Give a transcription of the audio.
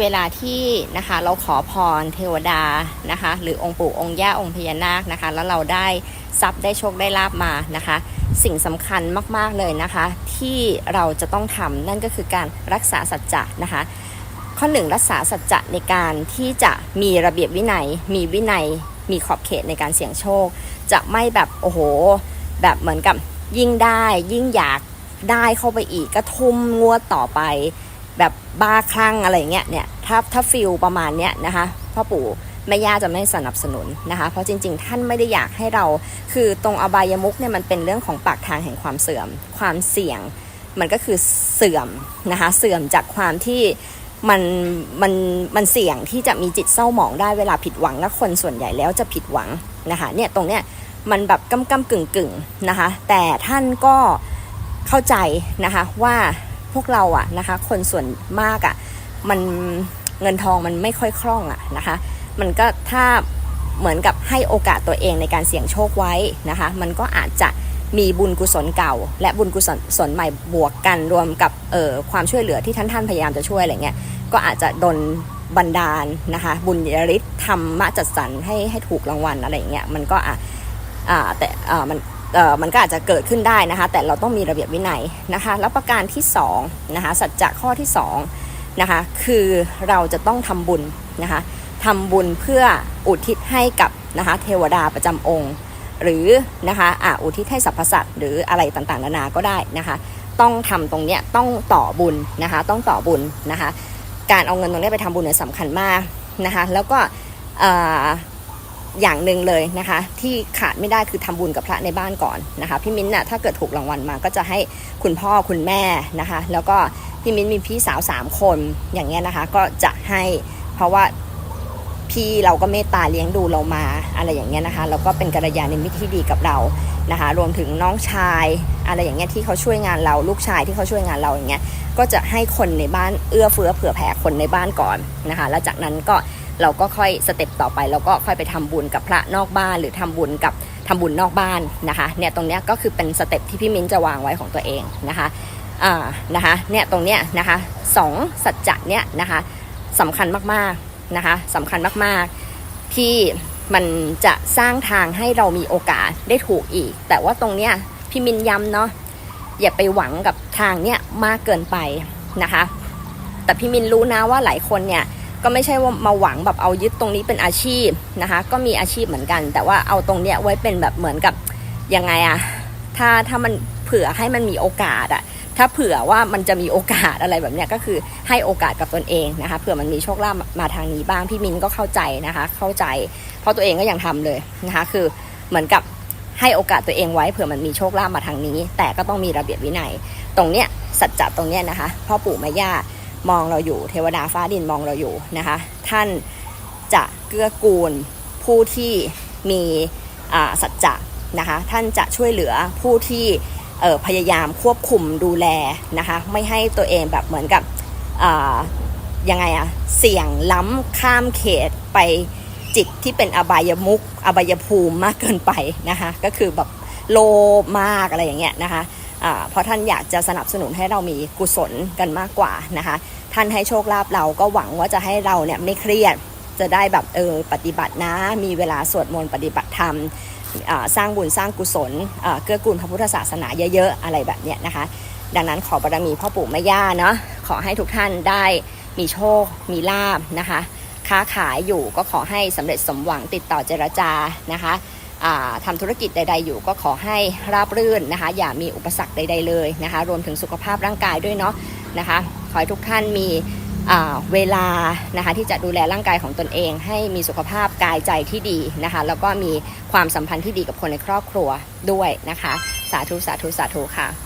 เวลาที่นะคะเราขอพรเทวดานะคะ หรือองค์ปู่องค์ย่าองค์พญานาคนะคะ แล้วเราได้ทรัพย์ได้โชคได้ลาบมานะคะ สิ่งสำคัญมากๆเลยนะคะ ที่เราจะต้องทำนั่นก็คือการรักษาสัจจะนะคะ ข้อหนึ่งรักษาสัจจะในการที่จะมีระเบียบวินัย มีวินัย มีขอบเขตในการเสี่ยงโชค จะไม่แบบโอ้โห แบบเหมือนกับยิ่งได้ยิ่งอยากได้เข้าไปอีกก็ทุ่มงวดต่อไป แบบบ้าคลั่งอะไรอย่างเงี้ยเนี่ยถ้าถ้าฟิลประมาณเนี้ยนะคะพ่อปู่แม่ย่าจะไม่สนับสนุนนะคะ เพราะจริง ๆ ท่านไม่ได้อยากให้เรา คือตรงอบายมุกเนี่ยมันเป็นเรื่องของปากทางแห่งความเสื่อม ความเสี่ยง มันก็คือเสื่อมนะคะเสื่อมจากความที่มันมันมันเสี่ยงที่จะมีจิตเศร้าหมองได้เวลาผิดหวังและคนส่วนใหญ่แล้วจะผิดหวังนะคะเนี่ยตรงเนี้ยมันแบบกำกำกึ่งกึ่งนะคะแต่ท่านก็เข้าใจนะคะว่า วกเราอะนะคะ คนส่วนมากอะมันเงินทองมันไม่ค่อยคล่องอะนะคะ มันก็ถ้าเหมือนกับให้โอกาสตัวเองในการเสี่ยงโชคไว้นะคะ มันก็อาจจะมีบุญกุศลเก่า และบุญกุศลศลใหม่บวกกันรวมกับเอ่อความช่วยเหลือที่ท่านท่านพยายามจะช่วยอะไรเงี้ยก็อาจจะโดนบันดาลนะคะ บุญญาฤทธิ์ธรรมะจัดสรรให้ให้ถูกรางวัลอะไรเงี้ยมันก็อะอ่าแต่อ่ามัน มันก็อาจจะเกิดขึ้นได้นะคะ แต่เราต้องมีระเบียบวินัยนะคะ แล้วประการที่สองนะคะสัจจะข้อที่สองนะคะคือเราจะต้องทำบุญนะคะทำบุญเพื่ออุทิศให้กับนะคะเทวดาประจำองค์ หรือนะคะอะอุทิศให้สรรพสัตว์หรืออะไรต่างๆนานาก็ได้นะคะ ต้องทำตรงเนี้ยต้องต่อบุญนะคะ ต้องต่อบุญนะคะ การเอาเงินตรงนี้ไปทำบุญเนี่ยสำคัญมากนะคะ แล้วก็ อย่างหนึ่งเลยนะคะ ที่ขาดไม่ได้คือทำบุญกับพระในบ้านก่อนนะคะพี่มิ้นท์น่ะถ้าเกิดถูกรางวัลมาก็จะให้คุณพ่อคุณแม่นะคะ แล้วก็พี่มิ้นท์มีพี่สาวสามคนอย่างเงี้ยนะคะ ก็จะให้เพราะว่าพี่เราก็เมตตาเลี้ยงดูเรามาอะไรอย่างเงี้ยนะคะแล้วก็เป็นกัลยาณมิตรที่ดีกับเรานะคะ รวมถึงน้องชายอะไรอย่างเงี้ยที่เขาช่วยงานเราลูกชายที่เขาช่วยงานเราอย่างเงี้ยก็จะให้คนในบ้านเอื้อเฟื้อเผื่อแผ่คนในบ้านก่อนนะคะ แล้วจากนั้นก็ เราก็ค่อยสเต็ปต่อไปเราก็ค่อยไปทำบุญกับพระนอกบ้าน หรือทำบุญกับทำบุญนอกบ้านนะคะเนี่ยตรงเนี้ยก็คือเป็นสเต็ปที่พี่มิ้นจะวางไว้ของตัวเองนะคะอ่านะคะเนี่ยตรงเนี้ยนะคะสองสัจจะเนี่ยนะคะสำคัญมากๆนะคะสำคัญมากๆที่มันจะสร้างทางให้เรามีโอกาสได้ถูกอีก แต่ว่าตรงเนี้ยพี่มินย้ำเนาะอย่าไปหวังกับทางเนี้ยมากเกินไปนะคะ แต่พี่มินรู้นะว่าหลายคนเนี่ย ก็ไม่ใช่ว่ามาหวังแบบเอายึดตรงนี้เป็นอาชีพนะคะ ก็มีอาชีพเหมือนกัน แต่ว่าเอาตรงเนี้ยไว้เป็นแบบเหมือนกับยังไงอะถ้าถ้ามันเผื่อให้มันมีโอกาสอะถ้าเผื่อว่ามันจะมีโอกาสอะไรแบบเนี้ยก็คือให้โอกาสกับตนเองนะคะเผื่อมันมีโชคลาภมาทางนี้บ้างพี่มินก็เข้าใจนะคะ เข้าใจ เพราะตัวเองก็ยังทำเลยนะคะ คือเหมือนกับให้โอกาสตัวเองไว้เผื่อมันมีโชคลาภมาทางนี้ แต่ก็ต้องมีระเบียบวินัย ตรงเนี้ยสัจจะตรงเนี้ยนะคะพ่อปู่แม่ย่า มองเราอยู่ เทวดาฟ้าดินมองเราอยู่นะคะ ท่านจะเกื้อกูลผู้ที่มีอ่าสัจจะนะคะ ท่านจะช่วยเหลือผู้ที่พยายามควบคุมดูแลนะคะ ไม่ให้ตัวเองแบบเหมือนกับยังไงอะเสี่ยงล้ำข้ามเขตไปจิตที่เป็นอบายมุกอบายภูมิมากเกินไปนะคะ ก็คือแบบโลภมากอะไรอย่างเงี้ยนะคะ เพราะท่านอยากจะสนับสนุนให้เรามีกุศลกันมากกว่านะคะ ท่านให้โชคลาภเราก็หวังว่าจะให้เราเนี่ยไม่เครียดจะได้แบบเออปฏิบัตินะ มีเวลาสวดมนต์ปฏิบัติธรรมสร้างบุญสร้างกุศลเกื้อกูลพระพุทธศาสนาเยอะๆ อะไรแบบเนี้ยนะคะ ดังนั้นขอบารมีพ่อปู่แม่ย่าเนาะขอให้ทุกท่านได้มีโชค มีลาบนะคะ ค้าขายอยู่ก็ขอให้สำเร็จสมหวังติดต่อเจรจานะคะ อ่าทำธุรกิจใด ๆ อยู่ก็ขอให้ราบรื่นนะคะ อย่ามีอุปสรรคใด ๆ เลยนะคะ รวมถึงสุขภาพร่างกายด้วยเนาะนะคะ ขอให้ทุกท่านมีเวลานะคะที่จะดูแลร่างกายของตนเอง ให้มีสุขภาพกายใจที่ดีนะคะ แล้วก็มีความสัมพันธ์ที่ดีกับคนในครอบครัวด้วยนะคะ สาธุสาธุสาธุค่ะ